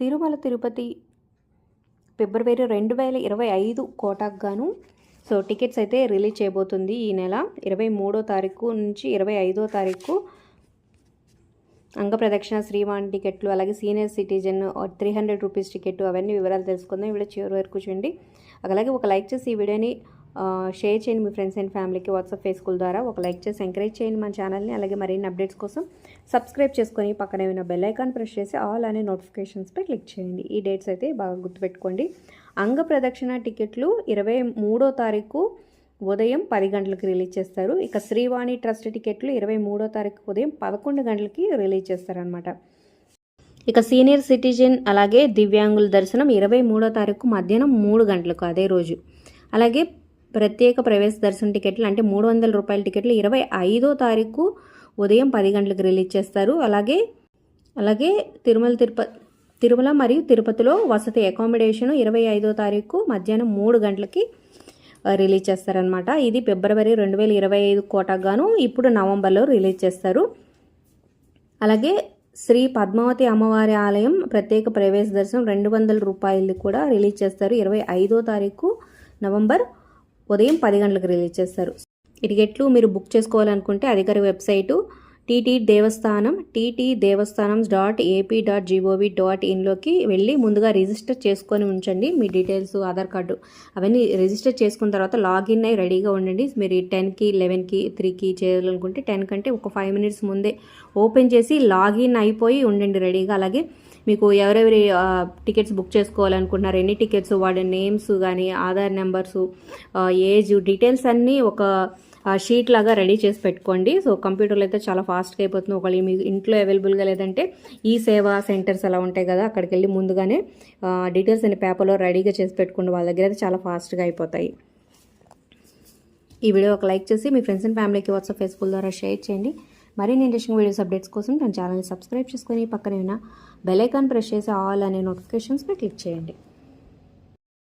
తిరుమల తిరుపతి ఫిబ్రవరి రెండు వేల ఇరవై ఐదు కోటాకు గాను సో టికెట్స్ అయితే రిలీజ్ చేయబోతుంది ఈ నెల. ఇరవై మూడో తారీఖు నుంచి ఇరవై ఐదో తారీఖు అంగప్రదక్షిణ శ్రీవాణి టికెట్లు అలాగే senior citizen three hundred rupees ticket అవన్నీ వివరాలు తెలుసుకుందాం. ఇవి వీడియో చివరి వరకు చూడండి. అలాగే ఒక లైక్ చేసి ఈ వీడియోని షేర్ చేయండి మీ ఫ్రెండ్స్ అండ్ ఫ్యామిలీకి వాట్సాప్ ఫేస్బుక్ ద్వారా. ఒక లైక్ చేసి ఎంకరేజ్ చేయండి మన ఛానల్ని అలాగే మరిన్ని అప్డేట్స్ కోసం సబ్స్క్రైబ్ చేసుకొని పక్కన ఉన్న బెల్ ఐకాన్ ప్రెస్ చేసి ఆల్ అనే నోటిఫికేషన్స్పై క్లిక్ చేయండి. ఈ డేట్స్ అయితే బాగా గుర్తుపెట్టుకోండి. అంగ ప్రదక్షిణ టికెట్లు ఇరవై మూడో తారీఖు ఉదయం పది గంటలకు రిలీజ్ చేస్తారు. ఇక శ్రీవాణి ట్రస్ట్ టికెట్లు ఇరవై మూడో తారీఖు ఉదయం పదకొండు గంటలకి రిలీజ్ చేస్తారనమాట ఇక సీనియర్ సిటిజన్ అలాగే దివ్యాంగుల దర్శనం ఇరవై మూడో తారీఖు మధ్యాహ్నం మూడు గంటలకు అదే రోజు. అలాగే ప్రత్యేక ప్రవేశ దర్శనం టికెట్లు అంటే మూడు వందల రూపాయల టికెట్లు ఇరవై ఐదో తారీఖు ఉదయం పది గంటలకు రిలీజ్ చేస్తారు. అలాగే అలాగే తిరుమల తిరుపతి తిరుమల మరియు తిరుపతిలో వసతి అకామిడేషన్ ఇరవై ఐదో తారీఖు మధ్యాహ్నం మూడు గంటలకి రిలీజ్ చేస్తారనమాట ఇది ఫిబ్రవరి రెండు వేల ఇరవై ఐదు కోటాకు గాను ఇప్పుడు నవంబర్లో రిలీజ్ చేస్తారు. అలాగే శ్రీ పద్మావతి అమ్మవారి ఆలయం ప్రత్యేక ప్రవేశ దర్శనం రెండు వందల రూపాయలు కూడా రిలీజ్ చేస్తారు. ఇరవై ఐదో తారీఖు నవంబర్ ఉదయం పది గంటలకు రిలీజ్ చేస్తారు. టికెట్లు మీరు బుక్ చేసుకోవాలనుకుంటే అధికార website TT Devasthanam TT Devasthanam dot AP dot G O V dot ఇన్లోకి వెళ్ళి ముందుగా రిజిస్టర్ చేసుకొని ఉంచండి మీ డీటెయిల్స్ ఆధార్ కార్డు. అవన్నీ రిజిస్టర్ చేసుకున్న తర్వాత లాగిన్ అయ్యి రెడీగా ఉండండి. మీరు టెన్కి లెవెన్కి త్రీకి చేయాలనుకుంటే టెన్ కంటే ఒక ఫైవ్ మినిట్స్ ముందే ఓపెన్ చేసి లాగిన్ అయిపోయి ఉండండి రెడీగా. అలాగే మీకు ఎవరెవరి టికెట్స్ బుక్ చేసుకోవాలనుకుంటున్నారు ఎన్ని టికెట్స్ వాడి నేమ్స్ కానీ ఆధార్ నెంబర్స్ ఏజ్ డీటెయిల్స్ అన్నీ ఒక షీట్ లాగా రెడీ చేసి పెట్టుకోండి. సో కంప్యూటర్లో అయితే చాలా ఫాస్ట్గా అయిపోతుంది. ఒకళ్ళు మీ ఇంట్లో అవైలబుల్గా లేదంటే ఈ సేవా సెంటర్స్ అలా ఉంటాయి కదా అక్కడికి వెళ్ళి ముందుగానే డీటెయిల్స్ అనే పేపర్లో రెడీగా చేసి పెట్టుకోండి. వాళ్ళ దగ్గర అయితే చాలా ఫాస్ట్గా అయిపోతాయి. ఈ వీడియో ఒక లైక్ చేసి మీ ఫ్రెండ్స్ అండ్ ఫ్యామిలీకి వాట్సాప్ ఫేస్బుక్ ద్వారా షేర్ చేయండి. మరిన్ని ఇంట్రెస్టింగ్ వీడియోస్ అప్డేట్స్ కోసం నా ఛానల్ని సబ్స్క్రైబ్ చేసుకొని పక్కనే ఉన్న బెల్ ఐకాన్ ప్రెస్ చేసి ఆల్ అనే నోటిఫికేషన్స్పై క్లిక్ చేయండి.